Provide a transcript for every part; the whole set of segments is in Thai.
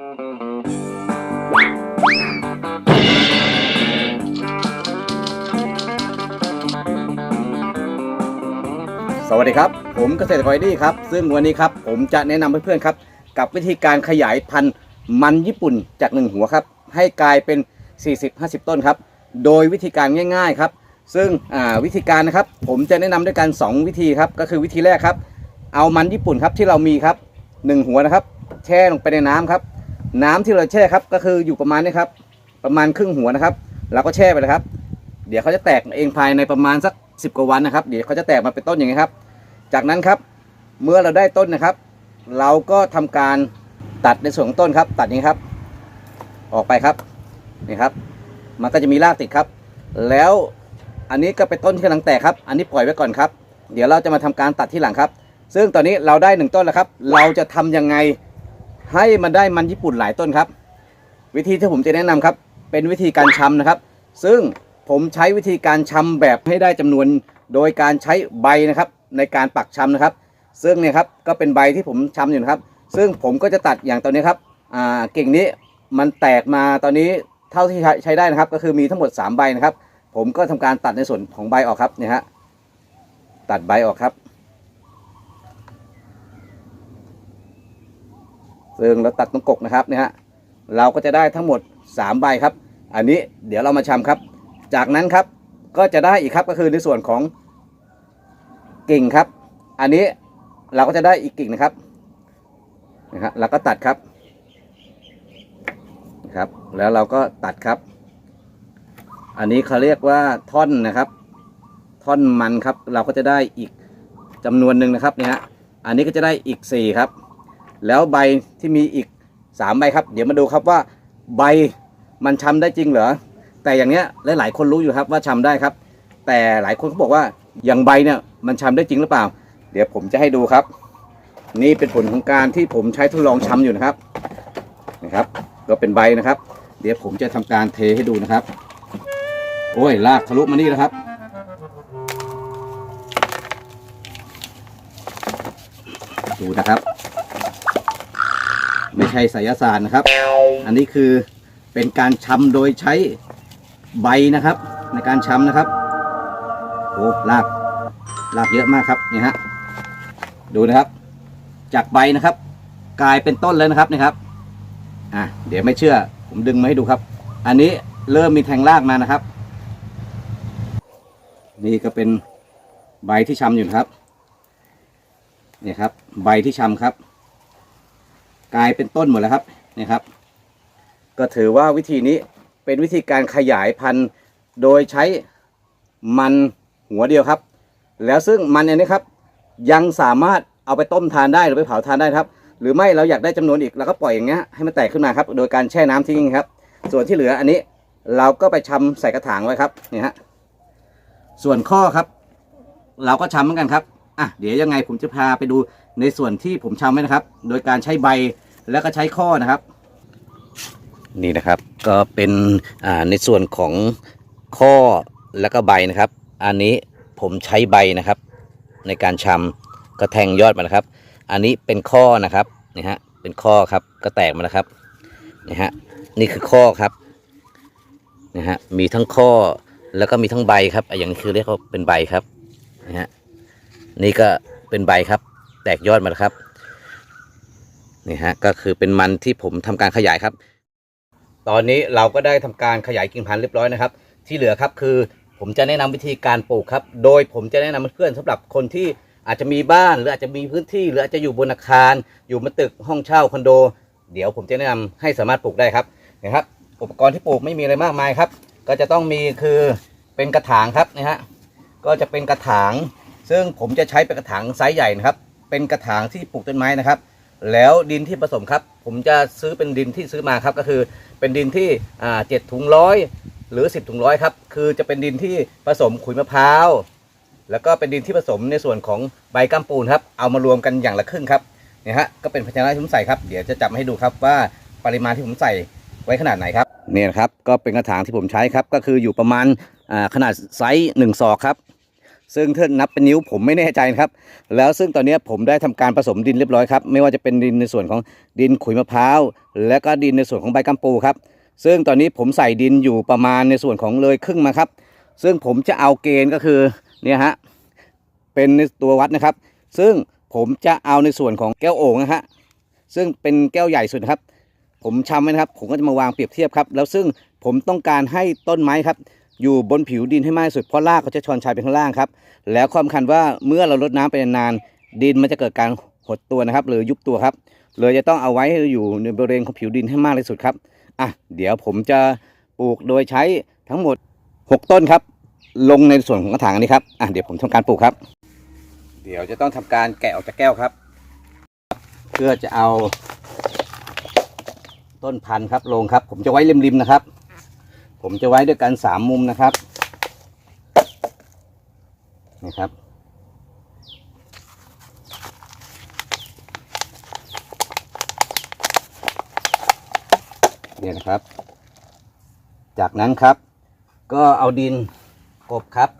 สวัสดีครับ ผมเกษตรกรดีครับ ซึ่งวันนี้ครับผมจะแนะนำเพื่อนๆครับ กับวิธีการขยายพันธุ์มันญี่ปุ่นจากหนึ่งหัวครับ ให้กลายเป็น 40-50 ต้นครับ โดยวิธีการง่ายๆครับ ซึ่งวิธีการนะครับ ผมจะแนะนำด้วยกัน 2 วิธีครับ ก็คือวิธีแรกครับ เอามันญี่ปุ่นครับที่เรามีครับหนึ่งหัวนะครับ แช่ลงไปในน้ำครับ น้ำที่เราแช่ครับก็คืออยู่ประมาณนี้ครับ ประมาณครึ่งหัวนะครับเราก็แช่ไปเลยครับ เดี๋ยวเขาจะแตกเองภายในประมาณสัก10กว่าวันนะครับ เดี๋ยวเขาจะแตกมาเป็นต้นอย่างนี้ครับ จากนั้นครับเมื่อเราได้ต้นนะครับ เราก็ทำการตัดในส่วนของต้นครับ ตัดนี้ครับ ออกไปครับนี่ครับ มันก็จะมีรากติดครับ แล้วอันนี้ก็เป็นต้นที่กำลังแตกครับ อันนี้ปล่อยไว้ก่อนครับ เดี๋ยวเราจะมาทำการตัดที่หลังครับ ซึ่งตอนนี้เราได้หนึ่งต้นแล้วครับ เราจะทำยังไง ให้มันได้มันญี่ปุ่นหลายต้นครับ วิธีที่ผมจะแนะนำครับ เป็นวิธีการชำนะครับ ซึ่งผมใช้วิธีการชำแบบให้ได้จำนวน โดยการใช้ใบนะครับ ในการปักชำนะครับ ซึ่งเนี่ยครับก็เป็นใบที่ผมชำอยู่นะครับ ซึ่งผมก็จะตัดอย่างตอนนี้ครับอ่ากิ่งนี้มันแตกมาตอนนี้เท่าที่ใช้ได้นะครับ ก็คือมีทั้งหมด 3 ใบนะครับ ผมก็ทำการตัดในส่วนของใบออกครับเนี่ยฮะตัดใบออกครับ ซึ่งเราตัดตรงกกนะครับเนี่ยฮะเราก็จะได้ทั้งหมด 3 ใบครับ อันนี้เดี๋ยวเรามาชำครับ จากนั้นครับก็จะได้อีกครับก็คือในส่วนของกิ่งครับ อันนี้เราก็จะได้อีกกิ่งนะครับนะครับเราก็ตัดครับนะครับ แล้วเราก็ตัดครับ อันนี้เขาเรียกว่าท่อนนะครับ ท่อนมันครับ เราก็จะได้อีกจำนวนหนึ่งนะครับเนี่ยฮะอันนี้ก็จะได้อีกสี่ครับ แล้วใบที่มีอีกสามใบครับ เดี๋ยวมาดูครับว่าใบมันช้ำได้จริงเหรอแต่อย่างเนี้ยหลายๆคนรู้อยู่ครับว่าช้ำได้ครับ แต่หลายคนเขาบอกว่าอย่างใบเนี่ยมันช้ำได้จริงหรือเปล่า เดี๋ยวผมจะให้ดูครับ นี่เป็นผลของการที่ผมใช้ทดลองช้ำอยู่นะครับนะครับ ก็เป็นใบนะครับ เดี๋ยวผมจะทำการเทให้ดูนะครับ โอ้ยลากทะลุมานี่แล้วครับดูนะครับ ไม่ใช่ไสยศาสตร์นะครับ อันนี้คือเป็นการชำโดยใช้ใบนะครับ ในการชำนะครับโอ้ลากลากเยอะมากครับนี่ฮะดูนะครับ จากใบนะครับ กลายเป็นต้นแล้วนะครับนี่ครับอะเดี๋ยวไม่เชื่อ ผมดึงมาให้ดูครับ อันนี้เริ่มมีแทงรากมานะครับ นี่ก็เป็นใบที่ชำอยู่นะครับนี่ครับ ใบที่ชำครับ กลายเป็นต้นหมดแล้วครับนี่ครับ ก็ถือว่าวิธีนี้เป็นวิธีการขยายพันธุ์โดยใช้มันหัวเดียวครับ แล้วซึ่งมันอันนี้ครับ ยังสามารถเอาไปต้มทานได้หรือไปเผาทานได้ครับ หรือไม่เราอยากได้จำนวนอีกเราก็ปล่อยอย่างเงี้ยให้มันแตกขึ้นมาครับ โดยการแช่น้ำทิ้งครับ ส่วนที่เหลืออันนี้เราก็ไปชำใส่กระถางไว้ครับนี่ฮะส่วนข้อครับ เราก็ชำเหมือนกันครับ อะเดี๋ยวยังไงผมจะพาไปดูในส่วนที่ผมชำไว้นะครับ โดยการใช้ใบแล้วก็ใช้ข้อนะครับ นี่นะครับก็เป็นอ่าในส่วนของข้อแล้วก็ใบนะครับ อันนี้ผมใช้ใบนะครับ ในการชำก็แทงยอดมานะครับ อันนี้เป็นข้อนะครับนี่ฮะเป็นข้อครับก็แตกมาแล้วครับนี่ฮะนี่คือข้อครับนะฮะมีทั้งข้อแล้วก็มีทั้งใบครับอะอย่างนี้คือเรียกว่าเป็นใบครับนะฮะ นี่ก็เป็นใบครับ แตกยอดมาแล้วครับนี่ฮะก็คือเป็นมันที่ผมทำการขยายครับ ตอนนี้เราก็ได้ทำการขยายกิ่งพันธุ์เรียบร้อยนะครับ ที่เหลือครับคือผมจะแนะนำวิธีการปลูกครับ โดยผมจะแนะนำเพื่อนๆสำหรับคนที่อาจจะมีบ้านหรืออาจจะมีพื้นที่ หรืออาจจะอยู่บนอาคาร อยู่บนตึกห้องเช่าคอนโด เดี๋ยวผมจะแนะนำให้สามารถปลูกได้ครับนะครับ อุปกรณ์ที่ปลูกไม่มีอะไรมากมายครับ ก็จะต้องมีคือเป็นกระถางครับนะฮะก็จะเป็นกระถาง ซึ่งผมจะใช้เป็นกระถางไซส์ใหญ่นะครับ เป็นกระถางที่ปลูกต้นไม้นะครับ แล้วดินที่ผสมครับ ผมจะซื้อเป็นดินที่ซื้อมาครับ ก็คือเป็นดินที่เจ็ดถุงร้อยหรือ 10ถุงร้อยครับ คือจะเป็นดินที่ผสมขุยมะพร้าว แล้วก็เป็นดินที่ผสมในส่วนของใบก้ามปูนครับ เอามารวมกันอย่างละครึ่งครับเนี่ยฮะ ก็เป็นภาชนะที่ผมใส่ครับ เดี๋ยวจะจับมาให้ดูครับว่าปริมาณที่ผมใส่ไว้ขนาดไหนครับ เนี่ยครับ ก็เป็นกระถางที่ผมใช้ครับ ก็คืออยู่ประมาณขนาดไซส์หนึ่งศอกครับ ซึ่งถ้านับเป็นนิ้วผมไม่แน่ใจนะครับ แล้วซึ่งตอนนี้ผมได้ทำการผสมดินเรียบร้อยครับ ไม่ว่าจะเป็นดินในส่วนของดินขุยมะพร้าว และก็ดินในส่วนของใบกัมปูครับ ซึ่งตอนนี้ผมใส่ดินอยู่ประมาณในส่วนของเลยครึ่งมาครับ ซึ่งผมจะเอาเกณฑ์ก็คือเนี่ยฮะ เป็นในตัววัดนะครับ ซึ่งผมจะเอาในส่วนของแก้วโอ่งนะฮะ ซึ่งเป็นแก้วใหญ่สุดครับ ผมชำไว้นะครับ ผมก็จะมาวางเปรียบเทียบครับ แล้วซึ่งผมต้องการให้ต้นไม้ครับ อยู่บนผิวดินให้มากที่สุดเพราะรากเขาจะชอนชัยไปข้างล่างครับ แล้วความสำคัญว่าเมื่อเราลดน้ำไปนานดินมันจะเกิดการหดตัวนะครับ หรือยุบตัวครับ เลยจะต้องเอาไว้ให้อยู่ในบริเวณของผิวดินให้มากที่สุดครับอะเดี๋ยวผมจะปลูกโดยใช้ทั้งหมด 6 ต้นครับ ลงในส่วนของกระถางนี้ครับอะเดี๋ยวผมทำการปลูกครับ เดี๋ยวจะต้องทำการแกะออกจากแก้วครับ เพื่อจะเอาต้นพันธุ์ครับลงครับ ผมจะไว้ริมๆนะครับ ผมจะไว้ด้วยกันสามมุมนะครับนะครับเนี่ยนะครับ จากนั้นครับ ก็เอาดินกบครับ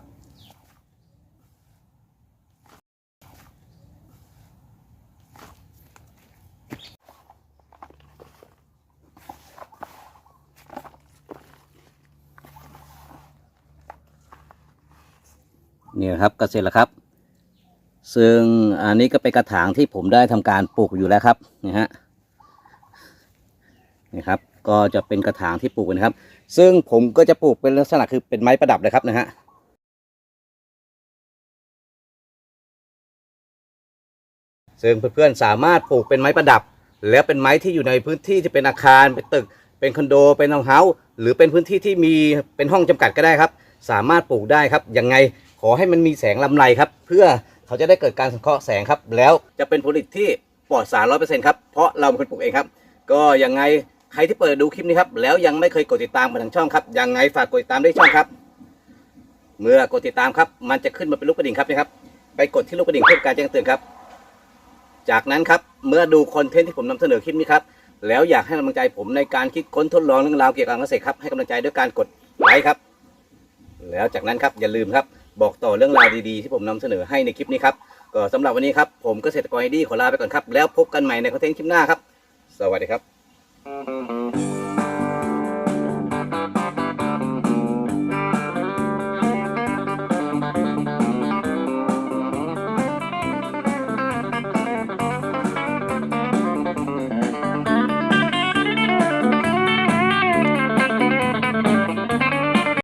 นี่นะครับก็เสร็จแล้วครับ ซึ่งอันนี้ก็เป็นกระถางที่ผมได้ทำการปลูกอยู่แล้วครับนี่ฮะนี่ครับก็จะเป็นกระถางที่ปลูกนะครับ ซึ่งผมก็จะปลูกเป็นลักษณะคือเป็นไม้ประดับเลยครับนะฮะซึ่งเพื่อนๆสามารถปลูกเป็นไม้ประดับ แล้วเป็นไม้ที่อยู่ในพื้นที่ที่เป็นอาคารเป็นตึก เป็นคอนโดเป็นทาวน์เฮาส์หรือเป็นพื้นที่ที่มีเป็นห้องจำกัดก็ได้ครับ สามารถปลูกได้ครับยังไงขอให้มันมีแสงลำไรครับ เพื่อเขาจะได้เกิดการสังเคราะห์แสงครับ แล้วจะเป็นผลิตที่ปลอดสารร้อยเปอร์เซ็นต์ครับเพราะเราเป็นคนปลูกเองครับ ก็ยังไงใครที่เปิดดูคลิปนี้ครับแล้วยังไม่เคยกดติดตามมาทางช่องครับยังไงฝากกดติดตามด้วยช่องครับ เมื่อกดติดตามครับ มันจะขึ้นมาเป็นลูกกระดิ่งครับนะครับ ไปกดที่ลูกกระดิ่งเพื่อการแจ้งเตือนครับ จากนั้นครับเมื่อดูคอนเทนต์ที่ผมนำเสนอคลิปนี้ครับแล้วอยากให้กำลังใจผมในการคิดค้นทดลองเรื่องราวเกี่ยวกับเกษตรครับให้กำลังใจด้วยการกดไลค์ครับ แล้วจากนั้นครับอย่าลืมครับบอกต่อเรื่องราวดีๆที่ผมนำเสนอให้ในคลิปนี้ครับก็สำหรับวันนี้ครับผมเกษตรกรไอดีขอลาไปก่อนครับ แล้วพบกันใหม่ในคอนเทนต์คลิปหน้าครับ สวัสดีครับ